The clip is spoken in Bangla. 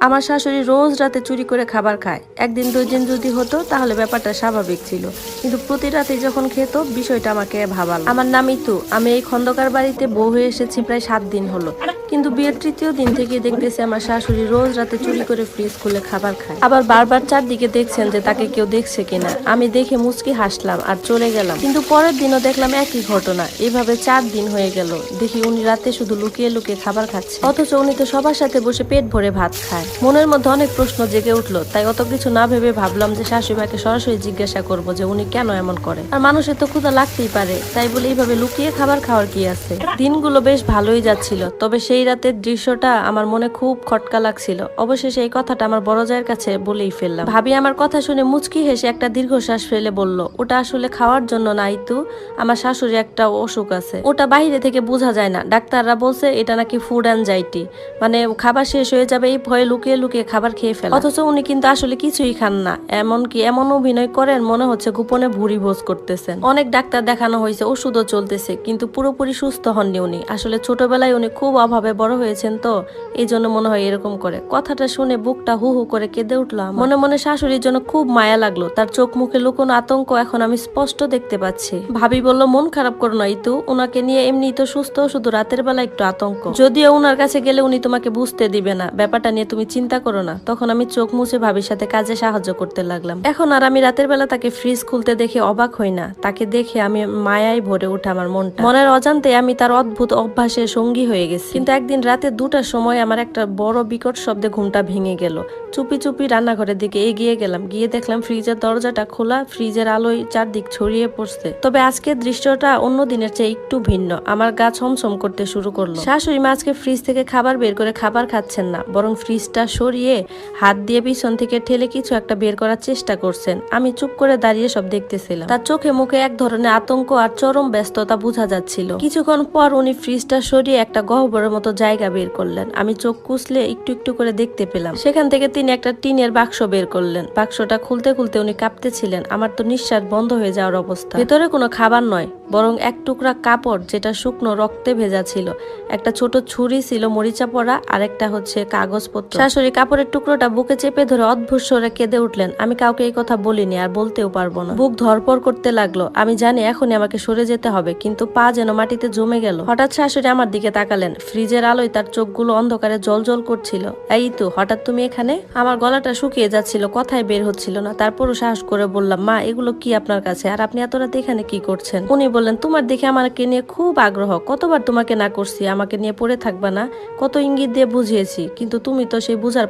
আমার শাশুড়ি রোজ রাতে চুরি করে খাবার খায়। একদিন দুই দিন যদি হতো, তাহলে ব্যাপারটা স্বাভাবিক ছিল। কিন্তু প্রতি রাতে যখন খেত, বিষয়টা আমাকে ভাবাল। আমার নাম ইতু। আমি এই খন্দকার বাড়িতে বউ হয়ে এসেছি প্রায় সাত দিন হলো। কিন্তু বিয়ের তৃতীয় দিন থেকে দেখতেছি আমার শাশুড়ি রোজ রাতে চুরি করে ফ্রিজ খুলে খাবার খায়। আবার বারবার চারদিকে দেখছেন যে তাকে কেউ দেখছে কিনা। আমি দেখে মুচকি হাসলাম আর চলে গেলাম। কিন্তু পরের দিনও দেখলাম একই ঘটনা। এভাবে চার দিন হয়ে গেল। দেখি উনি রাতে শুধু লুকিয়ে লুকিয়ে খাবার খাচ্ছে। অথচ উনি তো সবার সাথে বসে পেট ভরে ভাত খায়। মনের মধ্যে অনেক প্রশ্ন জেগে উঠল, তাই অত কিছু না ভেবে ভাবলাম যে শাশুড়িমাকে সরাসরি জিজ্ঞাসা করব যে উনি কেন এমন করে। আর মানুষের তো ক্ষুধা লাগতেই পারে, তাই বলে এইভাবে লুকিয়ে খাবার খাওয়ার কি আছে? দিনগুলো বেশ ভালোই যাচ্ছিল, তবে সেই রাতের দৃশ্যটা আমার মনে খুব খটকা লাগছিল। অবশেষে এই কথাটা আমার বড় জায়ের কাছে বলেই ফেললাম। ভাবি আমার কথা শুনে মুচকি হেসে একটা দীর্ঘশ্বাস ফেলে বলল, ওটা আসলে খাওয়ার জন্য না ইতু আমার শাশুড়ি একটা অসুখ আছে। ওটা বাইরে থেকে বোঝা যায় না। ডাক্তাররা বলছে এটা নাকি ফুড অ্যাংজাইটি মানে খাবার শেষ হয়ে যাবে, এই ভয়ে লুকিয়ে লুকিয়ে খাবার খেয়ে ফেলে। অথচ উনি কিন্তু আসলে কিছুই খান না। এমনকি এমন অভিনয় করেন, মনে হচ্ছে গোপনে ভুরি ভোজ করতেছেন। অনেক ডাক্তার দেখানো হয়েছে, ওষুধও চলতেছে, কিন্তু পুরোপুরি সুস্থ হননি উনি। আসলে ছোটবেলায় উনি খুব অভাবে বড় হয়েছেন তো এই জন্য মনে হয় এরকম করে। কথাটা শুনে বুকটা হু হু করে কেঁদে উঠলাম মনে মনে শাশুড়ির জন্য খুব মায়া লাগল। তার চোখ মুখে লুকোনো আতঙ্ক এখন আমি স্পষ্ট দেখতে পাচ্ছি। ভাবি বলল, মন খারাপ করো না ইতু ওনাকে নিয়ে এমনি তো সুস্থ, শুধু রাতের বেলা একটু আতঙ্ক। যদিও ওনার কাছে গেলে উনি তোমাকে বুঝতে দিবে না। ব্যাপারটা নিয়ে তুমি চিন্তা করো না, তখন আমি চোখ মুছে ভাবির সাথে কাজে সাহায্য করতে লাগলাম। এখন আর আমি রাতের বেলা তাকে ফ্রিজ খুলতে দেখে অবাক হই না, তাকে দেখে আমি মায়ায় ভরে উঠে আমার মনটা। মনের অজান্তে আমি তার অদ্ভুত অভ্যাসে সঙ্গী হয়ে গেছি। কিন্তু একদিন রাতে দুটার সময় আমার একটা বড় বিকট শব্দে ঘুমটা ভেঙে গেল। চুপি চুপি রান্নাঘরের দিকে এগিয়ে গেলাম, গিয়ে দেখলাম ফ্রিজের দরজাটা খোলা ফ্রিজের আলোয় চারদিক ছড়িয়ে পড়ছে। তবে আজকের দৃশ্যটা অন্য দিনের চেয়ে একটু ভিন্ন, আমার গা ছমছম করতে শুরু করল। শাশুড়ি মা আজকে ফ্রিজ থেকে খাবার বের করে খাবার খাচ্ছেন না, বরং ফ্রিজটা সরিয়ে হাত দিয়ে পিছন থেকে ঠেলে কিছু একটা বের করার চেষ্টা করছেন। আমি চুপ করে দাঁড়িয়ে সব দেখতেছিলাম। তার চোখে মুখে এক ধরনের আতঙ্ক আর চরম ব্যস্ততা বোঝা যাচ্ছিল। কিছুক্ষণ পর উনি ফ্রিজটা সরিয়ে একটা গহ্বরের মতো জায়গা বের করলেন। আমি চোখ কুচলে একটু একটু করে দেখতে পেলাম। সেখান থেকে তিনি একটা টিনের বাক্স বের করলেন। বাক্সটা খুলতে খুলতে উনি কাঁপতেছিলেন। আমার তো নিঃশ্বাস বন্ধ হয়ে যাওয়ার অবস্থা। ভেতরে কোনো খাবার নয়। বরং এক টুকরা কাপড় যেটা শুকনো রক্তে ভেজা ছিল, একটা ছোট ছুরি ছিল মরিচা পড়া আর একটা হচ্ছে কাগজপত্র। শাশুড়ি কাপড়ের টুকরোটা বুকে চেপে ধরে অদ্ভুত স্বরে কেঁদে উঠলেন, আমি কাউকে এই কথা বলিনি, আর বলতেও পারব না। বুক ধরপর করতে লাগল, আমি জানি এখনই আমাকে সরে যেতে হবে, কিন্তু পা যেন মাটিতে জমে গেল। হঠাৎ শাশুড়ি আমার দিকে তাকালেন, ফ্রিজের আলোয় তার চোখগুলো অন্ধকারে জল জল করছিল। এই তো, হঠাৎ তুমি এখানে? আমার গলাটা শুকিয়ে যাচ্ছিল কথাই বের হচ্ছিল না, তারপরও সাহস করে বললাম, মা, এগুলো কি আপনার কাছে? আর আপনি এত রাতে এখানে কি করছেন? উনি বললেন, তোমার দেখে আমাকে নিয়ে খুব আগ্রহ। কতবার তোমাকে না করছি, আমাকে নিয়ে পড়ে থাকবা না। কত ইঙ্গিত দিয়ে বুঝিয়েছি, কিন্তু তুমি তো সেই বুঝার